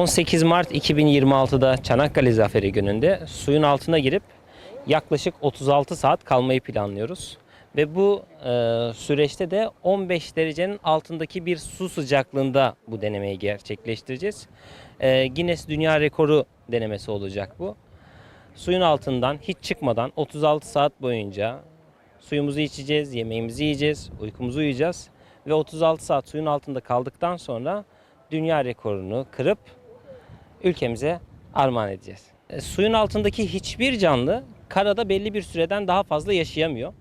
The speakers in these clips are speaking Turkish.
...18 Mart 2026'da Çanakkale Zaferi gününde suyun altına girip yaklaşık 36 saat kalmayı planlıyoruz. Ve bu e, süreçte de 15 derecenin altındaki bir su sıcaklığında bu denemeyi gerçekleştireceğiz. E, Guinness Dünya Rekoru denemesi olacak bu. Suyun altından hiç çıkmadan 36 saat boyunca suyumuzu içeceğiz, yemeğimizi yiyeceğiz, uykumuzu uyuyacağız. Ve 36 saat suyun altında kaldıktan sonra dünya rekorunu kırıp ülkemize armağan edeceğiz. E, Suyun altındaki hiçbir canlı karada belli bir süreden daha fazla yaşayamıyor.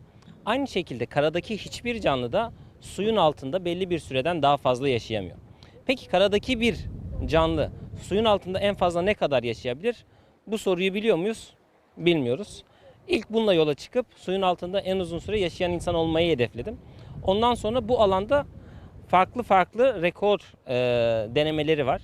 Aynı şekilde karadaki hiçbir canlı da suyun altında belli bir süreden daha fazla yaşayamıyor. Peki karadaki bir canlı suyun altında en fazla ne kadar yaşayabilir? Bu soruyu biliyor muyuz? Bilmiyoruz. İlk bununla yola çıkıp suyun altında en uzun süre yaşayan insan olmayı hedefledim. Ondan sonra bu alanda farklı farklı rekor e, denemeleri var.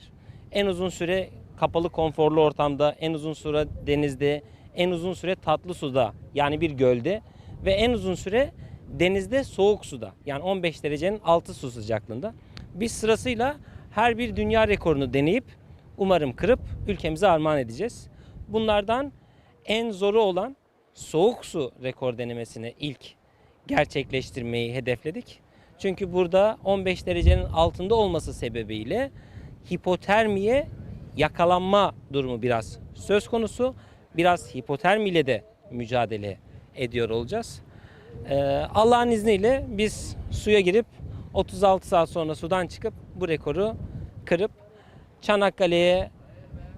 En uzun süre kapalı konforlu ortamda, en uzun süre denizde, en uzun süre tatlı suda yani bir gölde ve en uzun süre denizde soğuk suda yani 15 derecenin altı su sıcaklığında. Biz sırasıyla her bir dünya rekorunu deneyip umarım kırıp ülkemize armağan edeceğiz. Bunlardan en zoru olan soğuk su rekor denemesini ilk gerçekleştirmeyi hedefledik. Çünkü burada 15 derecenin altında olması sebebiyle hipotermiye yakalanma durumu biraz söz konusu. Biraz hipotermiyle de mücadele ediyor olacağız. Ee, Allah'ın izniyle biz suya girip 36 saat sonra sudan çıkıp bu rekoru kırıp Çanakkale'ye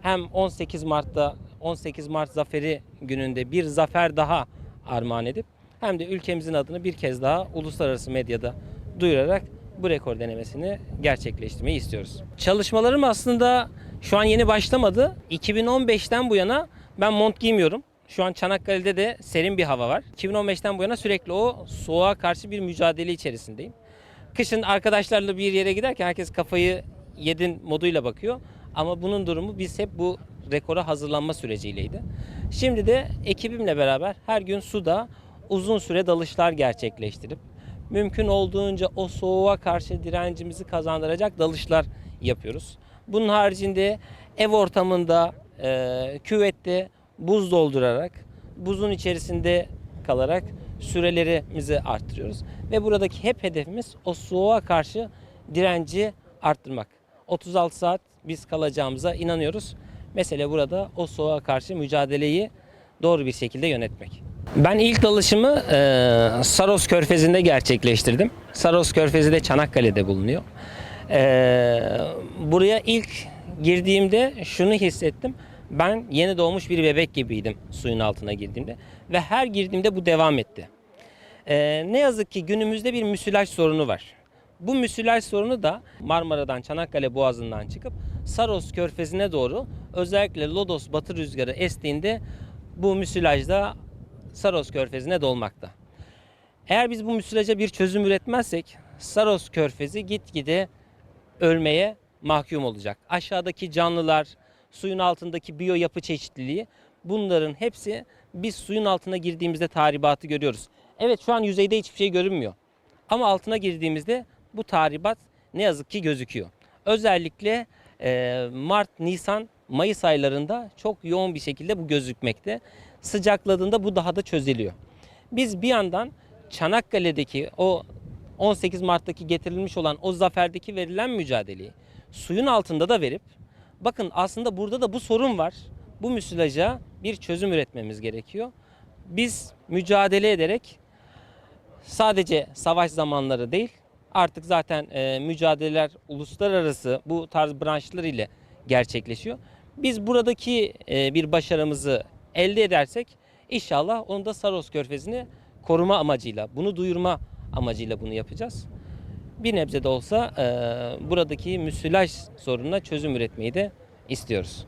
hem 18 Mart'ta 18 Mart zaferi gününde bir zafer daha armağan edip hem de ülkemizin adını bir kez daha uluslararası medyada duyurarak bu rekor denemesini gerçekleştirmeyi istiyoruz. Çalışmalarım aslında şu an yeni başlamadı. 2015'ten bu yana ben mont giymiyorum. Şu an Çanakkale'de de serin bir hava var. 2015'ten bu yana sürekli o soğuğa karşı bir mücadele içerisindeyim. Kışın arkadaşlarla bir yere giderken herkes kafayı yedin moduyla bakıyor. Ama bunun durumu biz hep bu rekora hazırlanma süreciydi. Şimdi de ekibimle beraber her gün suda uzun süre dalışlar gerçekleştirip mümkün olduğunca o soğuğa karşı direncimizi kazandıracak dalışlar yapıyoruz. Bunun haricinde ev ortamında, e, küvette buz doldurarak, buzun içerisinde kalarak sürelerimizi arttırıyoruz. Ve buradaki hep hedefimiz o soğuğa karşı direnci arttırmak. 36 saat biz kalacağımıza inanıyoruz. Mesele burada o soğuğa karşı mücadeleyi doğru bir şekilde yönetmek. Ben ilk dalışımı e, Saros Körfezi'nde gerçekleştirdim. Saros Körfezi de Çanakkale'de bulunuyor. E, buraya ilk girdiğimde şunu hissettim. Ben yeni doğmuş bir bebek gibiydim suyun altına girdiğimde. Ve her girdiğimde bu devam etti. E, ne yazık ki günümüzde bir müsilaj sorunu var. Bu müsilaj sorunu da Marmara'dan Çanakkale Boğazı'ndan çıkıp Saros Körfezi'ne doğru özellikle Lodos batı rüzgarı estiğinde bu müsilajda Saros Körfezi'ne dolmakta. Eğer biz bu müsilaja bir çözüm üretmezsek Saros Körfezi gitgide ölmeye mahkum olacak. Aşağıdaki canlılar, suyun altındaki biyo yapı çeşitliliği bunların hepsi biz suyun altına girdiğimizde tahribatı görüyoruz. Evet şu an yüzeyde hiçbir şey görünmüyor. Ama altına girdiğimizde bu tahribat ne yazık ki gözüküyor. Özellikle e, Mart, Nisan, Mayıs aylarında çok yoğun bir şekilde bu gözükmekte. Sıcakladığında bu daha da çözülüyor. Biz bir yandan Çanakkale'deki o 18 Mart'taki getirilmiş olan o zaferdeki verilen mücadeleyi suyun altında da verip bakın aslında burada da bu sorun var. Bu müsilaja bir çözüm üretmemiz gerekiyor. Biz mücadele ederek sadece savaş zamanları değil Artık zaten e, mücadeleler uluslararası bu tarz branşlar ile gerçekleşiyor. Biz buradaki e, bir başarımızı elde edersek inşallah onu da Saros Körfezi'ni koruma amacıyla, bunu duyurma amacıyla bunu yapacağız. Bir nebze de olsa e, buradaki müsilaj sorununa çözüm üretmeyi de istiyoruz.